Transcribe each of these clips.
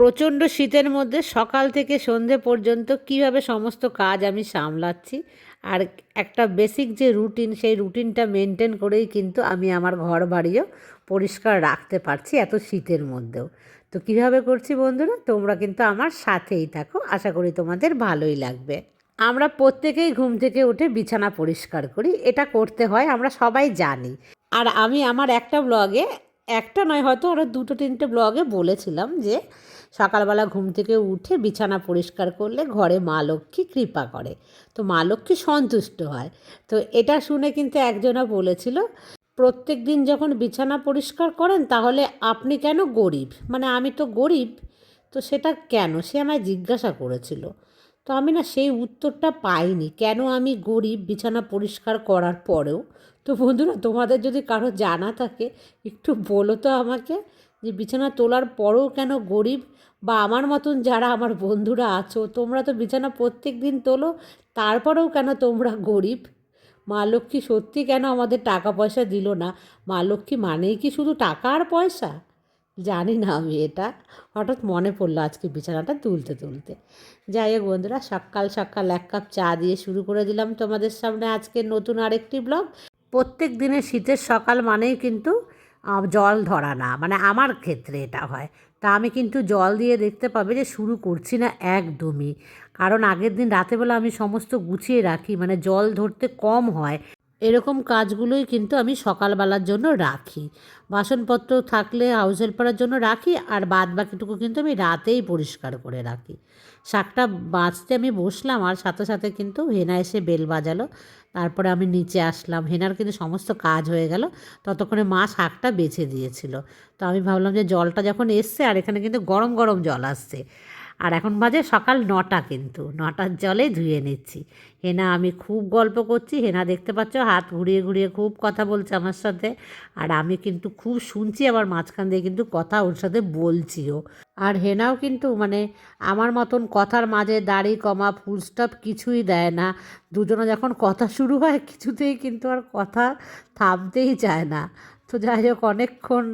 প্রচণ্ড শীতের মধ্যে সকাল থেকে সন্ধে পর্যন্ত কীভাবে সমস্ত কাজ আমি সামলাচ্ছি আর একটা বেসিক যে রুটিন সেই রুটিনটা মেনটেন করেই কিন্তু আমি আমার ঘর বাড়িও পরিষ্কার রাখতে পারছি এত শীতের মধ্যেও। তো কীভাবে করছি বন্ধুরা? তোমরা কিন্তু আমার সাথেই থাকো। আশা করি তোমাদের ভালোই লাগবে। আমরা প্রত্যেকেই ঘুম থেকে উঠে বিছানা পরিষ্কার করি। এটা করতে হয়, আমরা সবাই জানি। আর আমি আমার একটা ব্লগে একটা নয়, হয়তো আরও দুটো, তিনটে ব্লগে বলেছিলাম যে সকালবেলা ঘুম থেকে উঠে বিছানা পরিষ্কার করলে ঘরে মা লক্ষ্মী কৃপা করে। তো মা লক্ষ্মী সন্তুষ্ট হয়। তো এটা শুনে কিন্তু একজনা বলেছিল, প্রত্যেক দিন যখন বিছানা পরিষ্কার করেন, তাহলে আপনি কেন গরিব? মানে আমি তো গরিব, তো সেটা কেন? সে আমায় জিজ্ঞাসা করেছিল। তো আমি না সেই উত্তরটা পাইনি, কেন আমি গরিব বিছানা পরিষ্কার করার পরেও তো বন্ধুরা, তোমাদের যদি কারও জানা থাকে, একটু বলো তো আমাকে যে বিছানা তোলার পরেও কেন গরিব? বা আমার মতন যারা আমার বন্ধুরা আছো, তোমরা তো বিছানা প্রত্যেক দিন তোলো, তারপরেও কেন তোমরা গরিব? মা লক্ষ্মী সত্যি কেন আমাদের টাকা পয়সা দিল না? মা লক্ষ্মী মানেই কি শুধু টাকা আর পয়সা? জানি না আমি এটা। হঠাৎ মনে পড়ল আজকে বিছানাটা তুলতে তুলতে। যাই হোক বন্ধুরা, সকাল সকাল এক কাপ চা দিয়ে শুরু করে দিলাম তোমাদের সামনে আজকে নতুন আরেকটি ব্লগ। প্রত্যেক দিনের শীতের সকাল মানেই কিন্তু জল ধরা না। মানে আমার ক্ষেত্রে এটা হয়। তা আমি কিন্তু জল দিয়ে দেখতে পাবে যে শুরু করছি না একদমই। কারণ আগের দিন রাতেবেলা আমি সমস্ত গুছিয়ে রাখি মানে জল ধরতে কম হয়। এরকম কাজগুলোই কিন্তু আমি সকালবেলার জন্য রাখি। বাসনপত্র থাকলে হাউস হেল্পারের জন্য রাখি, আর বাদ বাকিটুকু কিন্তু আমি রাতেই পরিষ্কার করে রাখি। শাকটা বাঁচতে আমি বসলাম, আর সাথে সাথে কিন্তু হেনা এসে বেল বাজালো। তারপরে আমি নিচে আসলাম। হেনার কিন্তু সমস্ত কাজ হয়ে গেল। ততক্ষণে মা শাকটা বেছে দিয়েছিল। তো আমি ভাবলাম যে জলটা যখন এসছে আর এখানে কিন্তু গরম গরম জল আসছে। আর এখন বাজে সকাল নটা কিন্তু, নটার জলে ধুয়ে নিচ্ছি। হেনা, আমি খুব গল্প করছি। হেনা, দেখতে পাচ্ছ, হাত ঘুরিয়ে ঘুরিয়ে খুব কথা বলছে আমার সাথে। আর আমি কিন্তু খুব শুনছি, আবার মাঝখান দিয়ে কিন্তু কথা ওর সাথে বলছিও। আর হেনাও কিন্তু মানে আমার মতন কথার মাঝে দাড়ি, কমা ফুল স্টপ কিছুই দেয় না। দুজনে যখন কথা শুরু হয়, কিছুতেই কিন্তু আর কথা থামতেই চায় না। তো যাই হোক, অনেকক্ষণ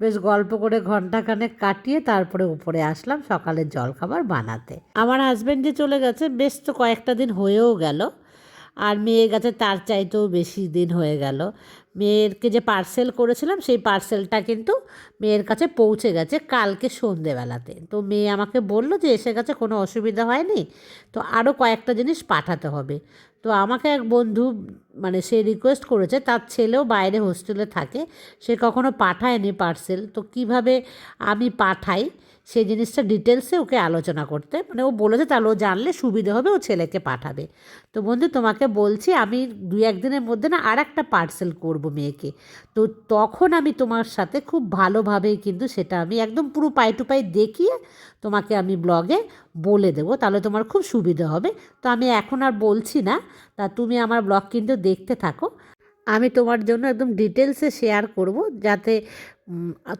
বেশ গল্প করে ঘন্টাখানেক কাটিয়ে তারপরে উপরে আসলাম সকালের জলখাবার বানাতে। আমার হাজব্যান্ড যে চলে গেছে, বেশ তো কয়েকটা দিন হয়েও গেল। আর মেয়ে গেছে, তার চাইতেও বেশি দিন হয়ে গেল। মেয়েরকে যে পার্সেল করেছিলাম, সেই পার্সেলটা কিন্তু মেয়ের কাছে পৌঁছে গেছে কালকে সন্ধেবেলাতে। তো মেয়ে আমাকে বলল যে, এসে গেছে, কোনো অসুবিধা হয়নি? তো আরও কয়েকটা জিনিস পাঠাতে হবে। তো আমাকে এক বন্ধু মানে সে রিকোয়েস্ট করেছে, তার ছেলেও বাইরে হোস্টেলে থাকে, সে কখনো পাঠায়নি পার্সেল তো কীভাবে আমি পাঠাই? সেই জিনিসটা ডিটেলসে ওকে আলোচনা করতে। মানে ও বলেছে, তাহলে ও জানলে সুবিধে হবে, ও ছেলেকে পাঠাবে। তো বন্ধু, তোমাকে বলছি, আমি দুই একদিনের মধ্যে না আর একটা পার্সেল করব মেয়েকে। তো তখন আমি তোমার সাথে খুব ভালোভাবেই কিন্তু সেটা আমি একদম পুরো পাই টু পাই দেখিয়ে তোমাকে আমি ব্লগে বলে দেবো, তাহলে তোমার খুব সুবিধা হবে। তো আমি এখন আর বলছি না, তা তুমি আমার ব্লগ কিন্তু দেখতে থাকো। আমি তোমার জন্য একদম ডিটেলসে শেয়ার করব, যাতে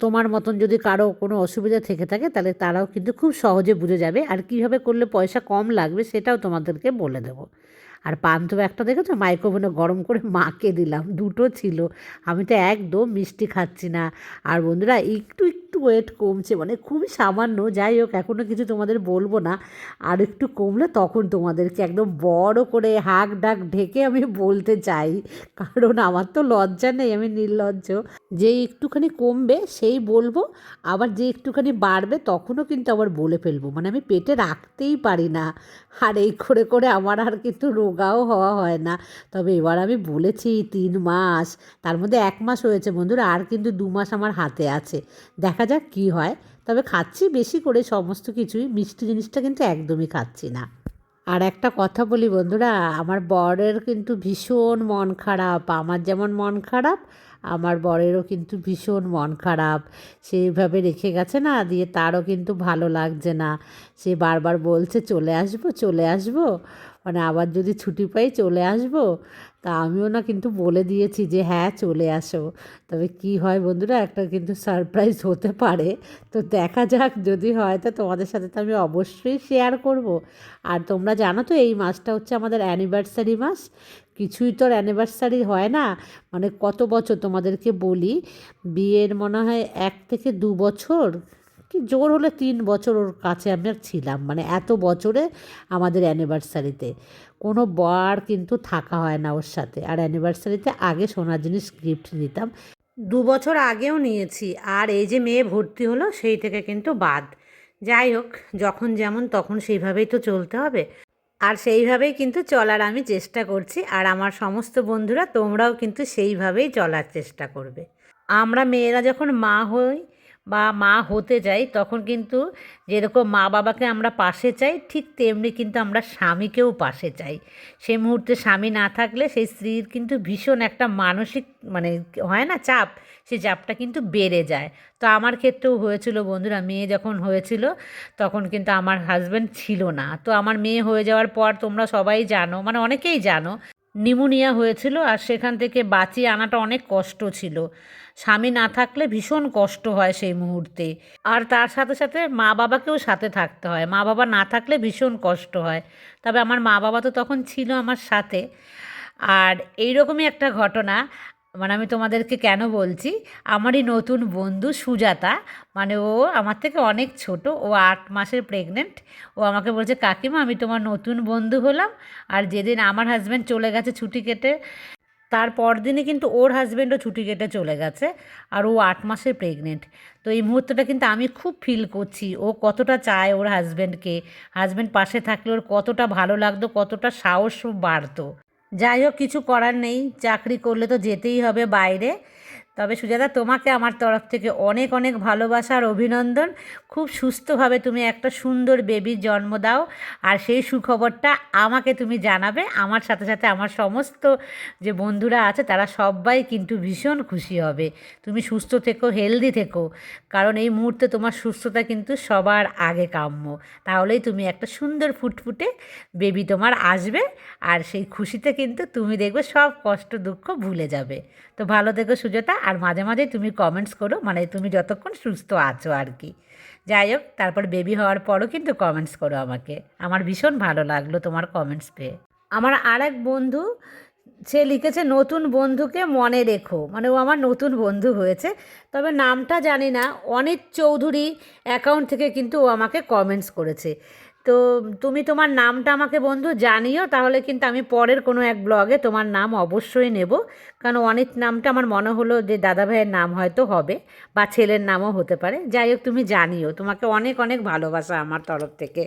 তোমার মতন যদি কারও কোনো অসুবিধা থেকে থাকে, তাহলে তারাও কিন্তু খুব সহজে বুঝে যাবে। আর কীভাবে করলে পয়সা কম লাগবে সেটাও তোমাদেরকে বলে দেবো। আর পান্তুয়া একটা দেখেছ? মাইক্রোওভেনে গরম করে মাকে দিলাম। দুটো ছিল। আমি তো একদম মিষ্টি খাচ্ছি না। আর বন্ধুরা, একটু একটু ওয়েট কমছে মানে খুবই সামান্য, যাই হোক এখনও কিছু তোমাদের বলব না। আর একটু কমলে তখন তোমাদেরকে একদম বড় করে হাক ডাক ঢেকে আমি বলতে চাই, কারণ আমার তো লজ্জা নেই, আমি নির্লজ্জ। যে একটুখানি কমবে, সেই বলব, আবার যে একটুখানি বাড়বে, তখনও কিন্তু আবার বলে ফেলব। মানে আমি পেটে রাখতেই পারি না, আর এই করে করে আমার আর কিন্তু রোগাও হওয়া হয় না। তবে এবার আমি বলেছি তিন মাস, তার মধ্যে এক মাস হয়েছে বন্ধুরা, আর কিন্তু দু মাস আমার হাতে আছে। দেখা যাক কী হয়। তবে খাচ্ছি বেশি করে, সমস্ত কিছুই। মিষ্টি জিনিসটা কিন্তু একদমই খাচ্ছি না। আর একটা কথা বলি বন্ধুরা, আমার বরের কিন্তু ভীষণ মন খারাপ। আমার যেমন মন খারাপ আমার বরেরও কিন্তু ভীষণ মন খারাপ। সেইভাবে রেখে গেছে না, দিয়ে তারও কিন্তু ভালো লাগছে না। সে বারবার বলছে, চলে আসব চলে আসব? মানে আবার যদি ছুটি পাই, চলে আসব? তা আমিও না কিন্তু বলে দিয়েছি যে হ্যাঁ চলে আসো। তবে কি হয় বন্ধুরা, একটা কিন্তু সারপ্রাইজ হতে পারে। তো দেখা যাক যদি হয়, তো তোমাদের সাথে তো আমি অবশ্যই শেয়ার করব। আর তোমরা জানো তো, এই মাসটা হচ্ছে আমাদের অ্যানিভার্সারি মাস। কিছুই তো আর অ্যানিভার্সারি হয় না। মানে কত বছর তোমাদেরকে বলি, বিয়ের মনে হয় এক থেকে দু বছর, কি জোর হলে তিন বছর ওর কাছে আমি আর ছিলাম। মানে এত বছরে আমাদের অ্যানিভার্সারিতে কোনো বার কিন্তু থাকা হয় না ওর সাথে। আর অ্যানিভার্সারিতে আগে সোনার জিনিস গিফট দিতাম। দু বছর আগেও নিয়েছি। আর এই যে মেয়ে ভর্তি হলো, সেই থেকে কিন্তু বাদ। যাই হোক, যখন যেমন তখন সেইভাবেই তো চলতে হবে। আর সেইভাবেই কিন্তু চলার আমি চেষ্টা করছি, আর আমার সমস্ত বন্ধুরা তোমরাও কিন্তু সেইভাবেই চলার চেষ্টা করবে। আমরা মেয়েরা যখন মা হই বা মা হতে যাই, তখন কিন্তু যেরকম মা বাবাকে আমরা পাশে চাই, ঠিক তেমনি কিন্তু আমরা স্বামীকেও পাশে চাই। সেই মুহূর্তে স্বামী না থাকলে সেই স্ত্রীর কিন্তু ভীষণ একটা মানসিক মানে হয় না চাপ সেই চাপটা কিন্তু বেড়ে যায়। তো আমার ক্ষেত্রেও হয়েছিল বন্ধুরা, মেয়ে যখন হয়েছিল তখন কিন্তু আমার হাজব্যান্ড ছিল না। তো আমার মেয়ে হয়ে যাওয়ার পর তোমরা সবাই জানো মানে অনেকেই জানো নিমোনিয়া হয়েছিল আর সেখান থেকে বাঁচিয়ে আনাটা অনেক কষ্ট ছিল। স্বামী না থাকলে ভীষণ কষ্ট হয় সেই মুহূর্তে। আর তার সাথে সাথে মা বাবাকেও সাথে থাকতে হয়। মা বাবা না থাকলে ভীষণ কষ্ট হয়। তবে আমার মা বাবা তো তখন ছিল আমার সাথে। আর এইরকমই একটা ঘটনা। মানে আমি তোমাদেরকে কেন বলছি? আমারই নতুন বন্ধু সুজাতা মানে ও আমার থেকে অনেক ছোট, ও আট মাসের প্রেগনেন্ট ও আমাকে বলছে, কাকিমা, আমি তোমার নতুন বন্ধু হলাম, আর যেদিন আমার হাজব্যান্ড চলে গেছে ছুটি কেটে, তার পরদিনই কিন্তু ওর হাজব্যান্ডও ছুটি কেটে চলে গেছে, আর ও আট মাসের প্রেগনেন্ট তো এই মুহূর্তটা কিন্তু আমি খুব ফিল করছি, ও কতটা চায় ওর হাজব্যান্ডকে হাজব্যান্ড পাশে থাকলে ওর কতটা ভালো লাগতো, কতটা সাহস বাড়তো। যাই হোক কিছু করার নেই। চাকরি করলে তো যেতেই হবে বাইরে। তবে সুজাতা, তোমাকে আমার তরফ থেকে অনেক অনেক ভালোবাসা আর অভিনন্দন। খুব সুস্থভাবে তুমি একটা সুন্দর বেবির জন্ম দাও আর সেই সুখবরটা আমাকে তুমি জানাবে। আমার সাথে সাথে আমার সমস্ত যে বন্ধুরা আছে, তারা সবাই কিন্তু ভীষণ খুশি হবে। তুমি সুস্থ থেকো হেলদি থেকো, কারণ এই মুহূর্তে তোমার সুস্থতা কিন্তু সবার আগে কাম্য। তাহলেই তুমি একটা সুন্দর ফুটফুটে বেবি তোমার আসবে আর সেই খুশিতে কিন্তু তুমি দেখবে সব কষ্ট, দুঃখ ভুলে যাবে। তো ভালো থেকো সুজাতা আর মাঝে মাঝে তুমি কমেন্টস করো মানে তুমি যতক্ষণ সুস্থ আছো আর কি। যাই হোক, তারপর বেবি হওয়ার পরও কিন্তু কমেন্টস করো আমাকে। আমার ভীষণ ভালো লাগল তোমার কমেন্টস পেয়ে। আমার আর এক বন্ধু, সে লিখেছে, নতুন বন্ধুকে মনে রেখো। মানে ও আমার নতুন বন্ধু হয়েছে। তবে নামটা জানি না। অনিত চৌধুরী অ্যাকাউন্ট থেকে কিন্তু ও আমাকে কমেন্টস করেছে। তো তুমি তোমার নামটা আমাকে বন্ধু জানিও, তাহলে কিন্তু আমি পরের কোনো এক ব্লগে তোমার নাম অবশ্যই নেব। কারণ অনিত নামটা আমার মনে হলো যে দাদা ভাইয়ের নাম হয়তো হবে বা ছেলের নামও হতে পারে। যাই হোক, তুমি জানিও। তোমাকে অনেক অনেক ভালোবাসা আমার তরফ থেকে।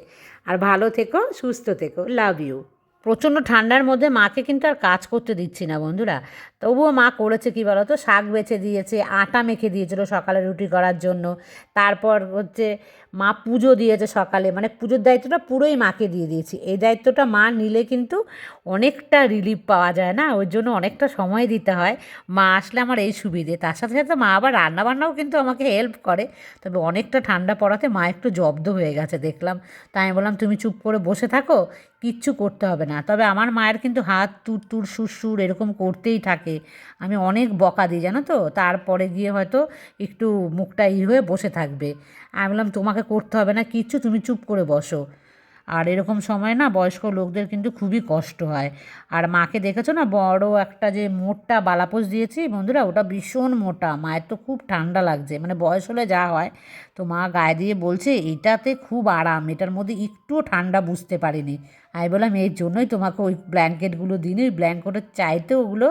আর ভালো থেকো, সুস্থ থেকো। লাভ ইউ প্রচণ্ড ঠান্ডার মধ্যে মাকে কিন্তু আর কাজ করতে দিচ্ছি না বন্ধুরা। তবুও মা করেছে কী বলো তো শাক বেছে দিয়েছে, আটা মেখে দিয়েছিল সকালে রুটি করার জন্য। তারপর হচ্ছে মা পুজো দিয়েছে সকালে। মানে পুজোর দায়িত্বটা পুরোই মাকে দিয়ে দিয়েছি। এই দায়িত্বটা মা নিলে কিন্তু অনেকটা রিলিফ পাওয়া যায় না? ওর জন্য অনেকটা সময় দিতে হয়। মা আসলে আমার এই সুবিধে। তার সাথে সাথে মা আবার রান্নাবান্নাও কিন্তু আমাকে হেল্প করে। তবে অনেকটা ঠান্ডা পড়াতে মা একটু জব্দ হয়ে গেছে, দেখলাম। তাই আমি বললাম, তুমি চুপ করে বসে থাকো, কিচ্ছু করতে হবে না। তবে আমার মায়ের কিন্তু হাত তুর তুর সুর সুর এরকম করতেই থাকে। আমি অনেক বকা দিই, জানো তো? তারপরে গিয়ে হয়তো একটু মুখটা ই হয়ে বসে থাকবে। আমি বললাম, তোমাকে করতে হবে না, কিচ্ছু, তুমি চুপ করে বসো। আর এরকম সময় না বয়স্ক লোকদের কিন্তু খুবই কষ্ট হয়। আর মাকে দেখেছ না, বড় একটা যে মোটা বালাপোষ দিয়েছি, বন্ধুরা, ওটা ভীষণ মোটা, মায়ের তো খুব ঠান্ডা লাগছে। মানে বয়স হলে যা হয়, তো মা গায়ে দিয়ে বলছে, এটাতে খুব আরাম, এটার মধ্যে একটুও ঠান্ডা বুঝতে পারিনি। আমি বললাম, এর জন্যই তোমাকে ওই ব্ল্যাঙ্কেটগুলো দিন ওই ব্ল্যাঙ্কেটের চাইতে ওগুলো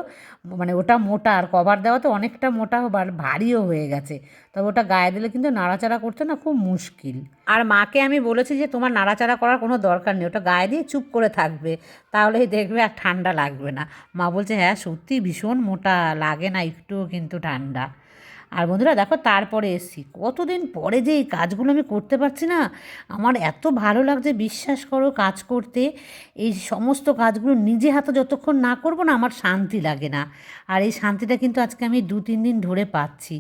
মানে ওটা মোটা আর কভার দেওয়া তো অনেকটা মোটা ভারীও হয়ে গেছে। তবে ওটা গায়ে দিলে কিন্তু নাড়াচাড়া করতে না খুব মুশকিল। আর মাকে আমি বলেছি যে, তোমার নাড়াচাড়া করার কোনো দরকার নেই। ওটা গায়ে দিয়ে চুপ করে থাকবে। তাহলেই দেখবে আর ঠান্ডা লাগবে না। মা বলছে হ্যাঁ সত্যি ভীষণ মোটা, লাগে না, একটুও কিন্তু ঠান্ডা। আর বন্ধুরা দেখো তারপরে এসছি। কতদিন পরে যে এই কাজগুলো আমি করতে পারছি না, আমার এত ভালো লাগছে, বিশ্বাস করো কাজ করতে। এই সমস্ত কাজগুলো নিজে হাতে যতক্ষণ না করব না, আমার শান্তি লাগে না। আর এই শান্তিটা কিন্তু আজকে আমি দু, তিন দিন ধরে পাচ্ছি।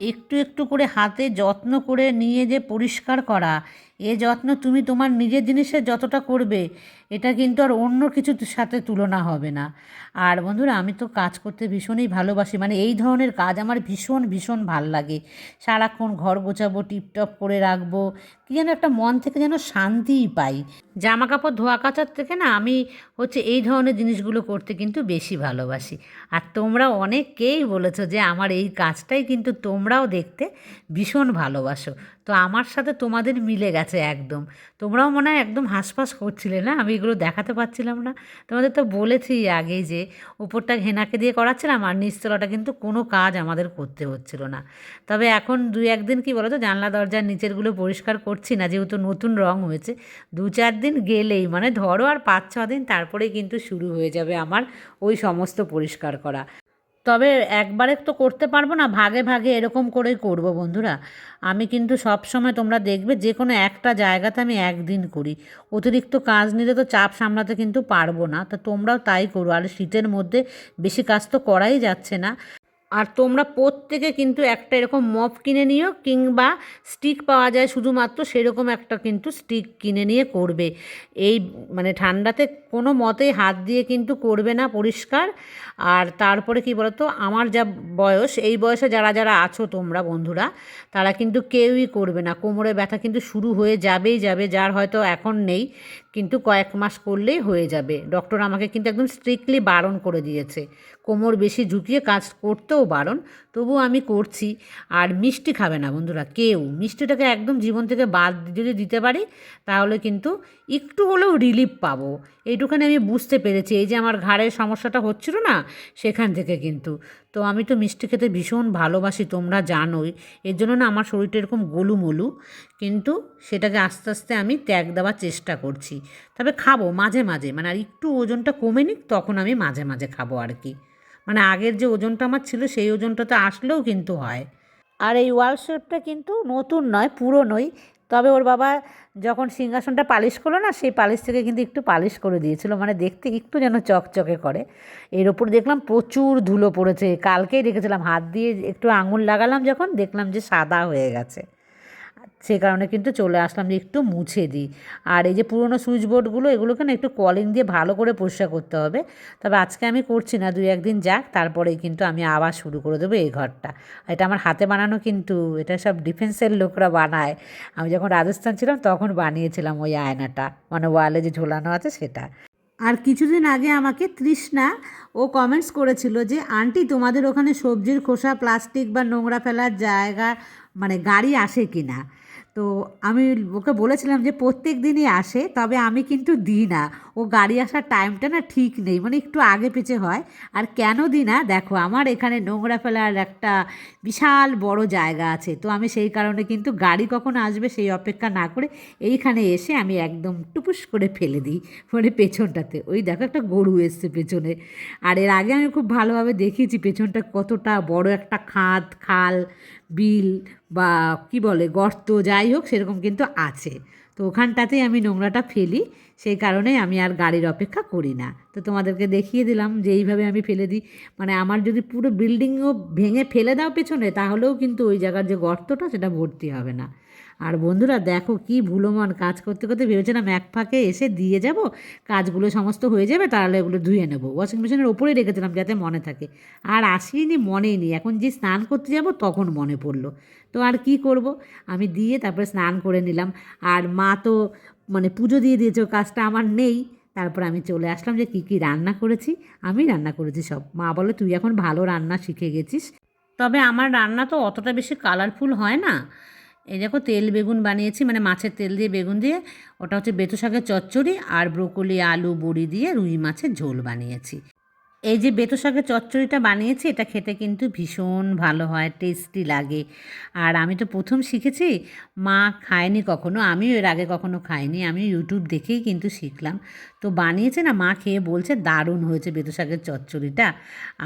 একটু একটু করে হাতে যত্ন করে নিয়ে যে পরিষ্কার করা এ যত্ন তুমি তোমার নিজের জিনিসের যতটা করবে, এটা কিন্তু আর অন্য কিছুর সাথে তুলনা হবে না। আর বন্ধুরা, আমি তো কাজ করতে ভীষণই ভালোবাসি মানে এই ধরনের কাজ আমার ভীষণ ভীষণ ভালো লাগে। সারাক্ষণ ঘর গোছাবো, টিপটপ করে রাখব, কি যেন একটা মন থেকে যেন শান্তিই পাই। জামা কাপড় ধোয়া কাচার থেকে না আমি হচ্ছে এই ধরনের জিনিসগুলো করতে কিন্তু বেশি ভালোবাসি। আর তোমরা অনেককেই বলেছ যে আমার এই কাজটাই কিন্তু তোমরাও দেখতে ভীষণ ভালোবাসো। তো আমার সাথে তোমাদের মিলে গেছে একদম। তোমরাও মনে হয় একদম হাঁসফাঁস করছিলে না? আমি এগুলো দেখাতে পারছিলাম না। তোমাদের তো বলেছি আগেই যে উপরটা ঘেনাকে দিয়ে করাচ্ছিলাম আর নিচতলাটা কিন্তু কোনো কাজ আমাদের করতে হচ্ছিল না। তবে এখন দু একদিন কি বলো তো জানলা দরজার নিচেরগুলো পরিষ্কার করছি না, যেহেতু নতুন রং হয়েছে, দু চার দিন গেলেই মানে ধরো আর পাঁচ ছ দিন তারপরেই কিন্তু শুরু হয়ে যাবে আমার ওই সমস্ত পরিষ্কার করা। তবে একবারে তো করতে পারব না, ভাগে ভাগে এরকম করেই করব বন্ধুরা। আমি কিন্তু সব সময় তোমরা দেখবে যে কোনো একটা জায়গাতে আমি একদিন করি। অতিরিক্ত কাজ নিলে তো চাপ সামলাতে কিন্তু পারব না, তা তোমরাও তাই করো। আর শীতের মধ্যে বেশি কাজ তো করাই যাচ্ছে না। আর তোমরা প্রত্যেকে কিন্তু একটা এরকম মপ কিনে নিও কিংবা স্টিক পাওয়া যায় শুধুমাত্র সেরকম একটা কিন্তু স্টিক কিনে নিয়ে করবে। এই মানে ঠান্ডাতে কোনো মতেই হাত দিয়ে কিন্তু করবে না পরিষ্কার। আর তারপরে কি বলতো? আমার যা বয়স, এই বয়সে যারা যারা আছো তোমরা বন্ধুরা, তারা কিন্তু কেউই করবে না। কোমরে ব্যথা কিন্তু শুরু হয়ে যাবেই যাবে, যার হয়তো এখন নেই। কিন্তু কয়েক মাস করলেই হয়ে যাবে। ডক্টর আমাকে কিন্তু একদম স্ট্রিক্টলি বারণ করে দিয়েছে। কোমর বেশি ঝুঁকিয়ে কাজ করতেও বারণ, তবু আমি করছি। আর মিষ্টি খাবে না বন্ধুরা, কেউ। মিষ্টিটাকে একদম জীবন থেকে বাদ যদি দিতে পারি, তাহলে কিন্তু একটু হলেও রিলিফ পাবো। এইটুখানি আমি বুঝতে পেরেছি। এই যে আমার ঘাড়ের সমস্যাটা হচ্ছিল না, সেখান থেকে কিন্তু। তো আমি তো মিষ্টি খেতে ভীষণ ভালোবাসি, তোমরা জানোই। এর জন্য না আমার শরীরটা এরকম গোলুমলু, কিন্তু সেটাকে আস্তে আস্তে আমি ত্যাগ দেওয়ার চেষ্টা করছি। তবে খাব মাঝে মাঝে মানে আর একটু ওজনটা কমে নিক, তখন আমি মাঝে মাঝে খাব আর কি। মানে আগের যে ওজনটা আমার ছিল, সেই ওজনটা তো আসলেও কিন্তু হয়। আর এই ওয়াল শেপটা কিন্তু নতুন নয়, পুরনোই। তবে ওর বাবা যখন সিংহাসনটা পালিশ করল না, সেই পালিশ থেকে কিন্তু একটু পালিশ করে দিয়েছিল। মানে দেখতে একটু যেন চকচকে করে। এর ওপর দেখলাম প্রচুর ধুলো পড়েছে। কালকেই রেখেছিলাম হাত দিয়ে একটু আঙুল লাগালাম যখন, দেখলাম যে সাদা হয়ে গেছে। সে কারণে কিন্তু চলে আসলাম যে একটু মুছে দিই। আর এই যে পুরোনো সুইচ বোর্ডগুলো, এগুলোকে না একটু কলিং দিয়ে ভালো করে পরিষ্কার করতে হবে। তবে আজকে আমি করছি না, দুই একদিন যাক, তারপরেই কিন্তু আমি আবার শুরু করে দেবো এই ঘরটা। এটা আমার হাতে বানানো কিন্তু, এটা সব ডিফেন্সের লোকরা বানায়। আমি যখন রাজস্থান ছিলাম তখন বানিয়েছিলাম ওই আয়নাটা মানে ওয়ালে যে ঝোলানো আছে সেটা। আর কিছুদিন আগে আমাকে তৃষ্ণা ও কমেন্টস করেছিল যে, আন্টি, তোমাদের ওখানে সবজির খোসা প্লাস্টিক বা নোংরা ফেলার জায়গা মানে গাড়ি আসে কি না তো আমি ওকে বলেছিলাম যে প্রত্যেক দিনই আসে, তবে আমি কিন্তু দিই না। ও গাড়ি আসার টাইমটা না ঠিক নেই মানে একটু আগে পিছে হয়। আর কেন দিই না? দেখো, আমার এখানে নোংরা ফেলার একটা বিশাল বড় জায়গা আছে, তো আমি সেই কারণে কিন্তু গাড়ি কখন আসবে সেই অপেক্ষা না করে এইখানে এসে আমি একদম টুপুস করে ফেলে দিই মানে পেছনটাতে। ওই দেখো একটা গরু এসছে পেছনে। আর এর আগে আমি খুব ভালোভাবে দেখিয়েছি পেছনটা কতটা বড় একটা খাদ, খাল বিল বা কি বলে, গর্ত যাই হোক সেরকম কিন্তু আছে। তো ওখানটাতেই আমি নোংরাটা ফেলি, সেই কারণে আমি আর গাড়ির অপেক্ষা করি না। তো তোমাদেরকে দেখিয়ে দিলাম যে এইভাবে আমি ফেলে দিই। মানে আমার যদি পুরো বিল্ডিংও ভেঙে ফেলে দাও পেছনে, তাহলেও কিন্তু ওই জায়গার যে গর্তটা, সেটা ভর্তি হবে না। আর বন্ধুরা দেখো কি ভুলোমন কাজ করতে করতে ভেবেছিলাম এক ফাঁকে এসে দিয়ে যাব, কাজগুলো সমস্ত হয়ে যাবে, তাহলে এগুলো ধুয়ে নেব। ওয়াশিং মেশিনের ওপরেই রেখেছিলাম যাতে মনে থাকে। আর আসিনি মনেই নেই। এখন যে স্নান করতে যাব, তখন মনে পড়ল। তো আর কি করব? আমি দিয়ে তারপরে স্নান করে নিলাম। আর মা তো মানে পুজো দিয়ে দিয়েছে কাজটা আমার নেই। তারপর আমি চলে আসলাম যে কী কী রান্না করেছি? আমি রান্না করেছি সব। মা বলে, তুই এখন ভালো রান্না শিখে গেছিস। তবে আমার রান্না তো অতটা বেশি কালারফুল হয় না। এই দেখো তেল বেগুন বানিয়েছি মানে মাছের তেল দিয়ে বেগুন দিয়ে। ওটা হচ্ছে বেতু শাকের চচ্চড়ি আর ব্রোকলি, আলু, বড়ি দিয়ে রুই মাছের ঝোল বানিয়েছি। এই যে বেতো শাকের চচ্চড়িটা বানিয়েছি, এটা খেতে কিন্তু ভীষণ ভালো হয় টেস্টি লাগে। আর আমি তো প্রথম শিখেছি, মা খায়নি কখনো, আমিও এর আগে কখনো খাইনি, আমি ইউটিউব দেখেই কিন্তু শিখলাম। তো বানিয়েছে না, মা খেয়ে বলছে, দারুণ হয়েছে বেতো শাকের চচ্চড়িটা,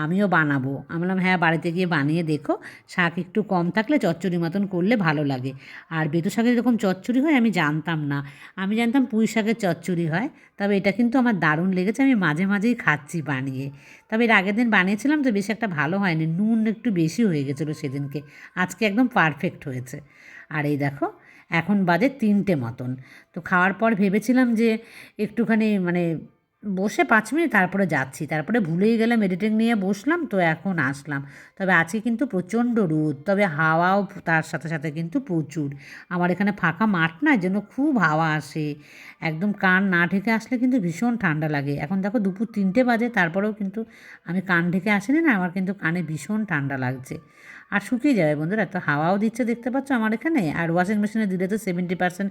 আমিও বানাবো। আমি বললাম হ্যাঁ বাড়িতে গিয়ে বানিয়ে দেখো, শাক একটু কম থাকলে চচ্চড়ি মতন করলে ভালো লাগে। আর বেতো শাকের এরকম চচ্চড়ি হয়, আমি জানতাম না। আমি জানতাম পুঁই শাকের চচ্চড়ি হয়, তবে এটা কিন্তু আমার দারুণ লেগেছে, আমি মাঝে মাঝেই খাচ্ছি বানিয়ে। তবে এর আগের দিন বানিয়েছিলাম তো বেশি একটা ভালো হয়নি। নুন একটু বেশি হয়ে গেছিল সেদিনকে। আজকে একদম পারফেক্ট হয়েছে। আর এই দেখো, এখন বাজে তিনটে মতন। তো খাওয়ার পর ভেবেছিলাম যে একটুখানি মানে বসে পাঁচ মিনিট তারপরে যাচ্ছি। তারপরে ভুলেই গেলাম এডিটিং নিয়ে বসলাম, তো এখন আসলাম। তবে আজকে কিন্তু প্রচণ্ড রোদ, তবে হাওয়াও তার সাথে সাথে কিন্তু প্রচুর। আমার এখানে ফাঁকা মাঠ না জন্য খুব হাওয়া আসে। একদম কান না ঢেকে আসলে কিন্তু ভীষণ ঠান্ডা লাগে। এখন দেখো দুপুর তিনটে বাজে, তারপরেও কিন্তু আমি কান ঢেকে আসিনি না, আমার কিন্তু কানে ভীষণ ঠান্ডা লাগছে। আর শুকিয়ে যাবে বন্ধুরা, তো হাওয়াও দিচ্ছে দেখতে পাচ্ছ আমার এখানে, আর ওয়াশিং মেশিনে দিলে তো সেভেন্টি পার্সেন্ট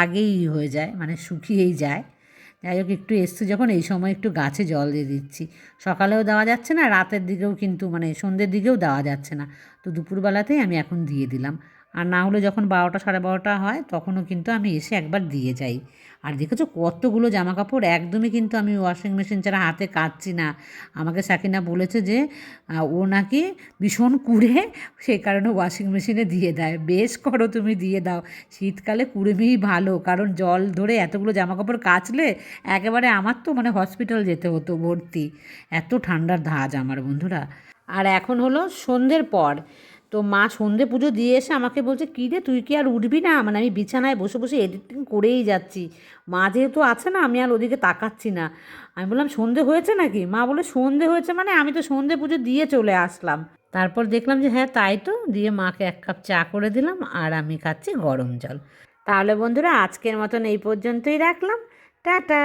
আগেই হয়ে যায় মানে শুকিয়েই যায়। যাই হোক, একটু এসছে যখন, এই সময় একটু গাছে জল দিয়ে দিচ্ছি। সকালেও দেওয়া যাচ্ছে না, রাতের দিকেও কিন্তু মানে সন্ধ্যের দিকেও দেওয়া যাচ্ছে না। তো দুপুরবেলাতেই আমি এখন দিয়ে দিলাম। আর না হলে যখন বারোটা সাড়ে বারোটা হয়, তখনও কিন্তু আমি এসে একবার দিয়ে যাই। আর দেখেছ কতগুলো জামা কাপড় একদমই কিন্তু আমি ওয়াশিং মেশিন ছাড়া হাতে কাচ্ছি না। আমাকে সাকিনা বলেছে যে ও নাকি ভীষণ কুড়ে সেই কারণে ওয়াশিং মেশিনে দিয়ে দেয়। বেশ করো তুমি, দিয়ে দাও। শীতকালে কুড়েমিই ভালো, কারণ জল ধরে এতগুলো জামা কাপড় কাচলে একেবারে আমার তো মানে হসপিটাল যেতে হতো, ভর্তি। এত ঠান্ডার ধাজ আমার বন্ধুরা। আর এখন হলো সন্ধ্যের পর। তো মা সন্ধে পুজো দিয়ে এসে আমাকে বলছে, কী রে, তুই কি আর উঠবি না? মানে আমি বিছানায় বসে বসে এডিটিং করেই যাচ্ছি। মা যেহেতু আছে না, আমি আর ওদিকে তাকাচ্ছি না। আমি বললাম, সন্ধে হয়েছে নাকি? মা বলে, সন্ধে হয়েছে মানে আমি তো সন্ধে পুজো দিয়ে চলে আসলাম। তারপর দেখলাম যে হ্যাঁ তাই তো। দিয়ে মাকে এক কাপ চা করে দিলাম আর আমি খাচ্ছি গরম জল। তাহলে বন্ধুরা, আজকের মতন এই পর্যন্তই রাখলাম। টাটা!